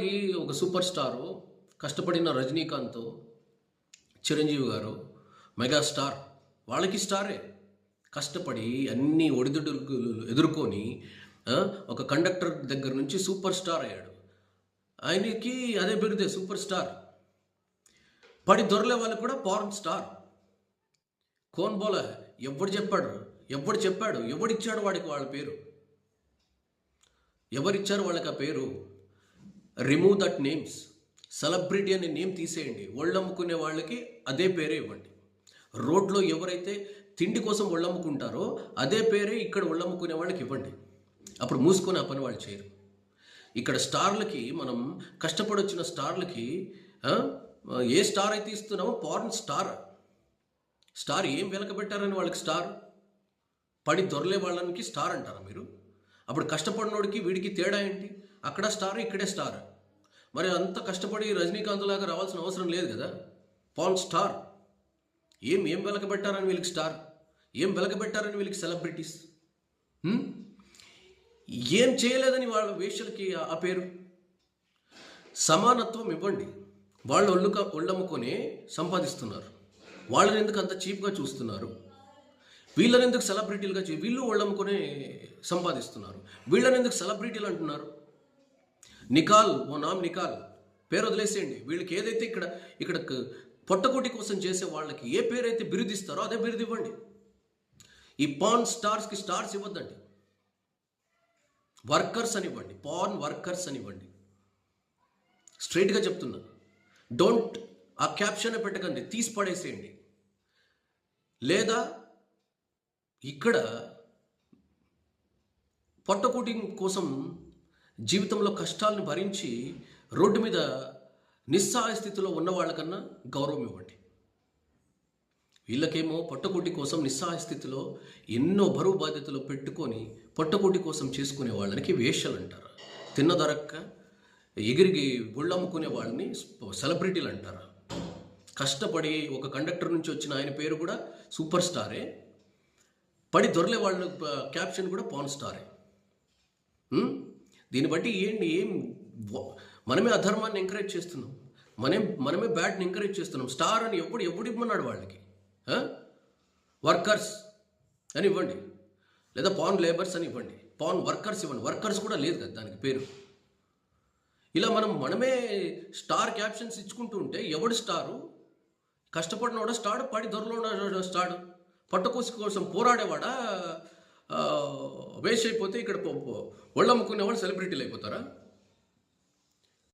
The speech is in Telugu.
ఈ ఒక సూపర్ స్టారు కష్టపడిన రజనీకాంత్ చిరంజీవి గారు మెగాస్టార్ వాళ్ళకి స్టారే. కష్టపడి అన్ని ఒడిదుడుకులు ఎదుర్కొని ఒక కండక్టర్ దగ్గర నుంచి సూపర్ స్టార్ అయ్యాడు. ఆయనకి అదే బిరుదే సూపర్ స్టార్. పడి దొరలే వాళ్ళు కూడా పార్న్ స్టార్. కోన్ బోలా ఎవడు చెప్పాడు? ఎవడు చెప్పాడు? ఎవడిచ్చాడు వాడికి వాళ్ళ పేరు? ఎవరిచ్చారు వాళ్ళకి ఆ పేరు? రిమూవ్ దట్ నేమ్స్ సెలబ్రిటీ అనే నేమ్ తీసేయండి. ఒళ్ళమ్ముకునే వాళ్ళకి అదే పేరే ఇవ్వండి. రోడ్లో ఎవరైతే తిండి కోసం ఒళ్ళమ్ముకుంటారో అదే పేరే ఇక్కడ ఒళ్ళమ్ముకునే వాళ్ళకి ఇవ్వండి. అప్పుడు మూసుకొని ఆ పని వాళ్ళు చేయరు. ఇక్కడ స్టార్లకి మనం కష్టపడి వచ్చిన స్టార్లకి ఏ స్టార్ అయితే ఇస్తున్నామో పార్న్ స్టార్ స్టార్ ఏం వెలకబెట్టారని వాళ్ళకి స్టార్ పడి దొరలే వాళ్ళకి స్టార్ అంటారా మీరు? అప్పుడు కష్టపడినోడికి వీడికి తేడా ఏంటి? అక్కడ స్టార్ ఇక్కడే స్టార్ మరి అంత కష్టపడి రజనీకాంత్ లాగా రావాల్సిన అవసరం లేదు కదా? Pan star. ఏం ఏం వెలకబెట్టారని వీళ్ళకి స్టార్? ఏం వెలకబెట్టారని వీళ్ళకి సెలబ్రిటీస్? ఏం చేయలేదని వాళ్ళ వేషలకి ఆ- పేరు? సమానత్వం ఇవ్వండి. వాళ్ళు ఒళ్ళు ఒళ్ళమ్ముకొని సంపాదిస్తున్నారు. వాళ్ళని ఎందుకు అంత చీప్గా చూస్తున్నారు? వీళ్ళని ఎందుకు సెలబ్రిటీలుగా చే వీళ్ళు ఒళ్ళమ్ముకొని సంపాదిస్తున్నారు. వీళ్ళని ఎందుకు సెలబ్రిటీలు అంటున్నారు? నికాల్ ఓ నామ్ నికాల్. పేరు వదిలేసేయండి. వీళ్ళకి ఏదైతే ఇక్కడ ఇక్కడ పొట్టకోటి కోసం చేసే వాళ్ళకి ఏ పేరైతే బిరుదిస్తారో అదే బిరుదు ఇవ్వండి. ఈ పాన్ స్టార్స్కి స్టార్స్ ఇవ్వద్దండి. వర్కర్స్ అనివ్వండి పాన్ వర్కర్స్ అనివ్వండి స్ట్రైట్గా చెప్తున్నా. డోంట్ ఆ క్యాప్షన్ పెట్టకండి. తీసి పడేసేయండి. లేదా ఇక్కడ పొట్టకూటి కోసం జీవితంలో కష్టాలను భరించి రోడ్డు మీద నిస్సహాయ స్థితిలో ఉన్న వాళ్ళకన్నా గౌరవం ఇవ్వండి. వీళ్ళకేమో పొట్టకూటి కోసం నిస్సహాయ స్థితిలో ఎన్నో బరువు బాధ్యతలు పెట్టుకొని పొట్టకూటి కోసం చేసుకునే వాళ్ళకి వేషలు అంటారు. తిన్నదరక్క ఎగిరిగి గుళ్ళమ్ముకునే వాళ్ళని సెలబ్రిటీలు అంటారు. కష్టపడి ఒక కండక్టర్ నుంచి వచ్చిన ఆయన పేరు కూడా సూపర్ స్టారే. పడి దొరలే వాళ్ళ క్యాప్షన్ కూడా పాన్ స్టారే. దీన్ని బట్టి ఏంటి? ఏం మనమే అధర్మాన్ని ఎంకరేజ్ చేస్తున్నాం. మనమే మనమే బ్యాడ్ని ఎంకరేజ్ చేస్తున్నాం. స్టార్ అని ఎప్పుడు ఎప్పుడు ఇవ్వమన్నాడు వాళ్ళకి? వర్కర్స్ అని ఇవ్వండి. లేదా పాన్ లేబర్స్ అని ఇవ్వండి. పాన్ వర్కర్స్ ఇవ్వండి. వర్కర్స్ కూడా లేదు కదా దానికి పేరు. ఇలా మనం మనమే స్టార్ క్యాప్షన్స్ ఇచ్చుకుంటూ ఉంటే ఎవడు స్టారు కష్టపడినవాడా స్టార్ పడి దొరలో ఉన్న స్టార్ పట్టకోసి కోసం పోరాడేవాడా? వేస్ట్ అయిపోతే ఇక్కడ ఒళ్ళమ్ముకునేవాళ్ళు సెలబ్రిటీలు అయిపోతారా?